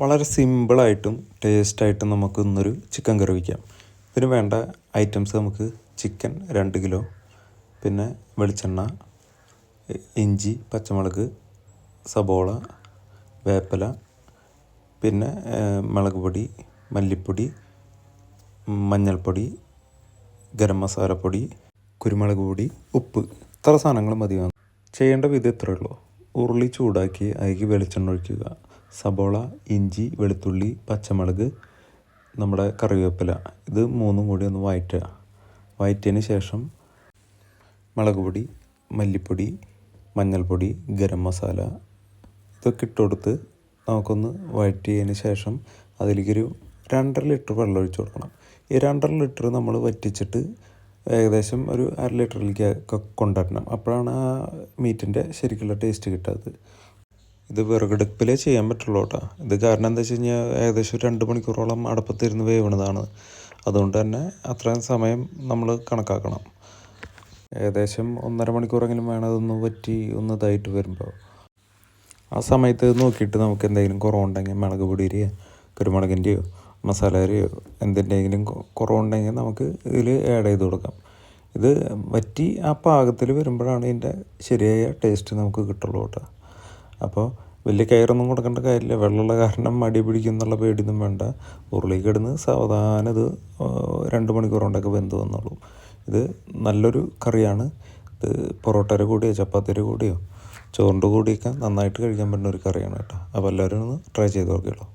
വളരെ സിമ്പിളായിട്ടും ടേസ്റ്റായിട്ടും നമുക്ക് ഇന്നൊരു ചിക്കൻ കറി വയ്ക്കാം. ഇതിന് വേണ്ട ഐറ്റംസ് നമുക്ക് ചിക്കൻ രണ്ട് കിലോ പിന്നെ വെളിച്ചെണ്ണ ഇഞ്ചി പച്ചമുളക് സബോള വേപ്പില പിന്നെ മുളക് പൊടി മല്ലിപ്പൊടി മഞ്ഞൾപ്പൊടി ഗരം മസാലപ്പൊടി കുരുമുളക് പൊടി ഉപ്പ്. ഇത്ര സാധനങ്ങൾ മതിയാകും ചെയ്യേണ്ട വിധം ഇത്രയേ ഉള്ളൂ. ഉരുളി ചൂടാക്കി അതിലേക്ക് വെളിച്ചെണ്ണ ഒഴിക്കുക. സബോള ഇഞ്ചി വെളുത്തുള്ളി പച്ചമുളക് നമ്മുടെ കറിവേപ്പില. ഇത് മൂന്നും കൂടി ഒന്ന് വഴറ്റുക വഴറ്റിയതിന് ശേഷം മുളക് പൊടി മല്ലിപ്പൊടി മഞ്ഞൾപ്പൊടി ഗരം മസാല ഇതൊക്കെ ഇട്ട് കൊടുത്ത് നമുക്കൊന്ന് വഴറ്റിയതിന് ശേഷം അതിലേക്കൊരു രണ്ടര ലിറ്റർ വെള്ളം ഒഴിച്ച് കൊടുക്കണം. ഈ രണ്ടര ലിറ്റർ നമ്മൾ വറ്റിച്ചിട്ട് ഏകദേശം ഒരു അര ലിറ്ററിലേക്ക് കൊണ്ടുവരണം. അപ്പോഴാണ് ആ മീറ്റിന്റെ ശരിക്കുള്ള ടേസ്റ്റ് കിട്ടുന്നത് ഇത് വിറകടുപ്പിലേ ചെയ്യാൻ പറ്റുള്ളൂ കേട്ടോ. ഇത് കാരണം എന്താ വെച്ച് കഴിഞ്ഞാൽ ഏകദേശം രണ്ട് മണിക്കൂറോളം അടുപ്പത്തിരുന്ന് വേവണതാണ്. അതുകൊണ്ട് തന്നെ അത്രയും സമയം നമ്മൾ കണക്കാക്കണം. ഏകദേശം ഒന്നര മണിക്കൂറെങ്കിലും വേണം അതൊന്ന് പറ്റി ഒന്ന് ഇതായിട്ട് വരുമ്പോൾ ആ സമയത്ത് നോക്കിയിട്ട് നമുക്ക് എന്തെങ്കിലും കുറവുണ്ടെങ്കിൽ മുളക് പൊടിയുടെയോ കുരുമുളകിന്റെയോ മസാലയുടെയോ എന്തിന്റെയെങ്കിലും കുറവുണ്ടെങ്കിൽ നമുക്ക് ഇതിൽ ആഡ് ചെയ്ത് കൊടുക്കാം. ഇത് വറ്റി ആ പാകത്തിൽ വരുമ്പോഴാണ് ഇതിന്റെ ശരിയായ ടേസ്റ്റ് നമുക്ക് കിട്ടുള്ളൂ കേട്ടോ. അപ്പോൾ വലിയ കയറൊന്നും കൊടുക്കേണ്ട കാര്യമില്ല. വെള്ളമുള്ള കാരണം മടി പിടിക്കും എന്നുള്ള പേടിയൊന്നും വേണ്ട. ഉരുളി കിടന്ന് സാവധാനം ഇത് രണ്ട് മണിക്കൂർ കൊണ്ടൊക്കെ വെന്ത് വന്നോളൂ. ഇത് നല്ലൊരു കറിയാണ്. ഇത് പൊറോട്ടയുടെ കൂടിയോ ചപ്പാത്തിയുടെ കൂടിയോ ചോറിന്റെ കൂടിയൊക്കെ നന്നായിട്ട് കഴിക്കാൻ പറ്റുന്ന ഒരു കറിയാണ് കേട്ടോ. അപ്പോൾ എല്ലാവരും ഒന്ന് ട്രൈ ചെയ്ത് നോക്കിയുള്ളൂ